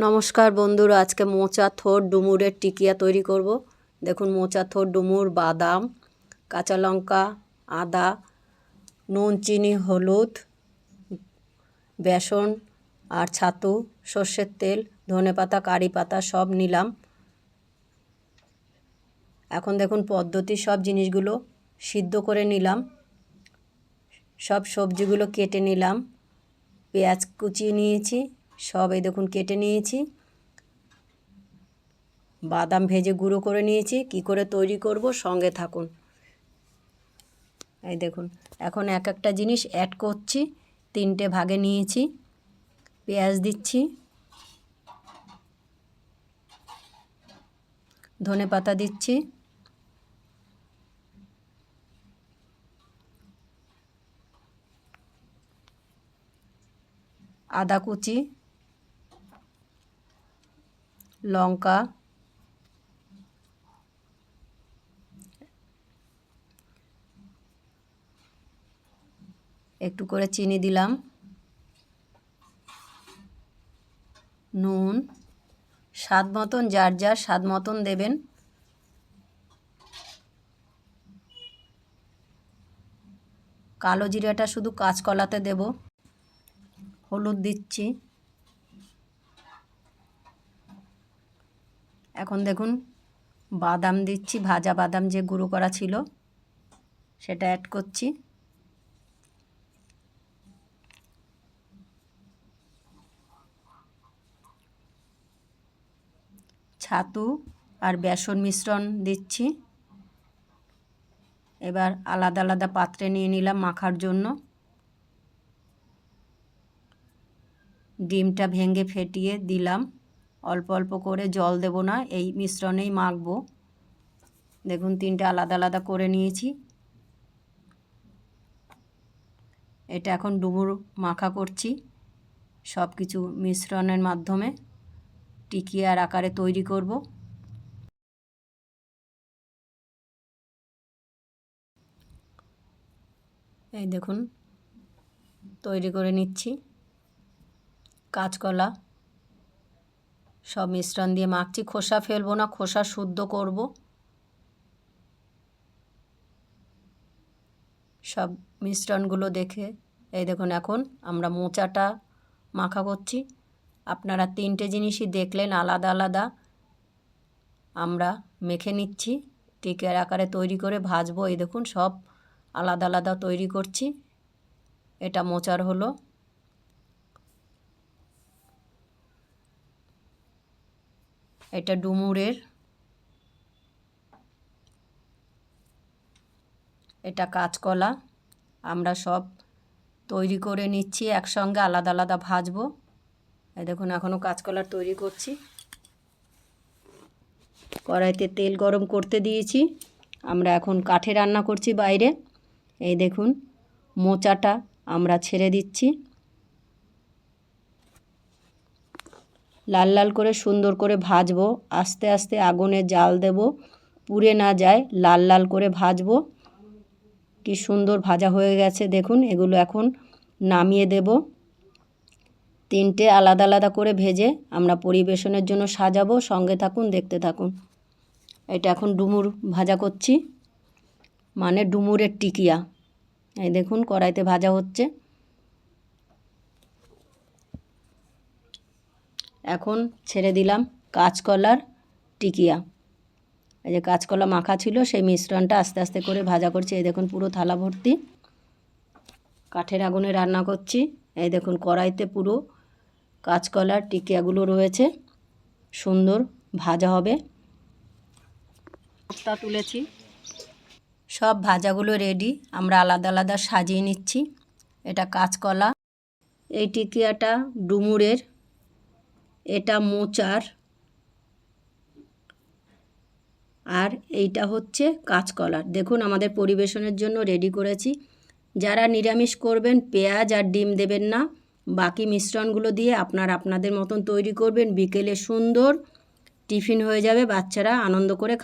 নমস্কার বন্ধুরা, আজকে মোচা থোর ডুমুরের টিকিয়া তৈরি করব। দেখুন, মোচা থোর, ডুমুর, বাদাম, কাঁচা লঙ্কা, আদা, নুন, চিনি, হলুদ, বেসন আর ছাতু, সর্ষের তেল, ধনে পাতা, কারি পাতা সব নিলাম। এখন দেখুন, পদ্ধতি সব জিনিসগুলো সিদ্ধ করে নিলাম। সব সবজিগুলো কেটে নিলাম। পেঁয়াজ কুচিয়ে নিয়েছি। সব এই দেখুন কেটে নিয়েছি। বাদাম ভেজে গুঁড়ো করে নিয়েছি। কি করে তৈরি করব? সঙ্গে থাকুন। এই দেখুন, এখন এক একটা জিনিস অ্যাড করছি। তিনটে ভাগে নিয়েছি। পেঁয়াজ দিচ্ছি। ধনে পাতা দিচ্ছি। আদা কুচি। লঙ্কা, একটু করে চিনি দিলাম, নুন, স্বাদ মতন, যার যার স্বাদ মতন দেবেন। কালো জিরাটা শুধু কাঁচকলাতে দেব, হলুদ দিচ্ছি। এখন দেখুন, বাদাম দিচ্ছি, ভাজা বাদাম যে গুঁড়ো করা ছিল, সেটা অ্যাড করছি। ছাতু আর বেসন মিশ্রণ দিচ্ছি। এবার আলাদা আলাদা পাত্রে নিয়ে নিলাম মাখার জন্য। ডিমটা ভেঙে ফেটিয়ে দিলাম। অল্প অল্প করে জল দেব না, এই মিশ্রণেই মাখবো। দেখুন, তিনটে আলাদা আলাদা করে নিয়েছি। এটা এখন ডুমুর মাখা করছি সব কিছু মিশ্রণের মাধ্যমে টিকিয়ার আকারে তৈরি করব। এই দেখুন, তৈরি করে নিচ্ছি। কাঁচকলা সব মিশ্রণ দিয়ে মাখছি। খোসা ফেলব না, খোসা শুদ্ধ করব। সব মিশ্রণগুলো দেখে, এই দেখুন এখন আমরা মোচাটা মাখা করছি। আপনারা তিনটে জিনিসই দেখলেন, আলাদা আলাদা। আমরা মেখে নিচ্ছি, টিকের আকারে তৈরি করে ভাজবো। এই দেখুন সব আলাদা আলাদা তৈরি করছি। এটা মোচার হলো। এটা ডুমুরের। এটা কাঁচকলা। আমরা সব তৈরি করে নিচ্ছি, একসঙ্গে আলাদা আলাদা ভাজবো। এই দেখুন এখনও কাঁচকলার তৈরি করছি। কড়াইতে তেল গরম করতে দিয়েছি। আমরা এখন কাঠে রান্না করছি বাইরে। এই দেখুন, মোচাটা আমরা ছেড়ে দিচ্ছি। লাল লাল করে সুন্দর করে ভাজবো। আস্তে আস্তে আগুনে জাল দেব। পুড়ে না যায়, লাল লাল করে ভাজবো। কি সুন্দর ভাজা হয়ে গেছে, দেখুন, এগুলো এখন নামিয়ে দেব। তিনটে আলাদা আলাদা করে ভেজে আমরা পরিবেশনের জন্য সাজাবো। সঙ্গে থাকুন, দেখতে থাকুন। এটা এখন ডুমুর ভাজা করছি। মানে ডুমুরের টিকিয়া। এই দেখুন, কড়াইতে ভাজা হচ্ছে। এখন ছেড়ে দিলাম কাঁচকলার টিকিয়া। এই যে কাঁচকলা মাখা ছিল, সেই মিশ্রণটা আস্তে আস্তে করে ভাজা করছি। এই দেখুন পুরো থালা ভর্তি। কাঠের আগুনে রান্না করছি। এই দেখুন কড়াইতে পুরো কাঁচকলার টিকিয়াগুলো রয়েছে। সুন্দর ভাজা হবে। তা তুলেছি। সব ভাজাগুলো রেডি আমরা আলাদা আলাদা সাজিয়ে নিচ্ছি। এটা কাঁচকলা। এই টিকিয়াটা ডুমুরের এটা মোচার। আর এইটা হচ্ছে কাঁচকলার। দেখুন, আমাদের পরিবেশনের জন্য রেডি করেছি। যারা নিরামিষ করবেন, পেঁয়াজ আর ডিম দেবেন না। বাকি মিশ্রণগুলো দিয়ে আপনার আপনাদের মতন তৈরি করবেন। বিকেলে সুন্দর টিফিন হয়ে যাবে, বাচ্চারা আনন্দ করে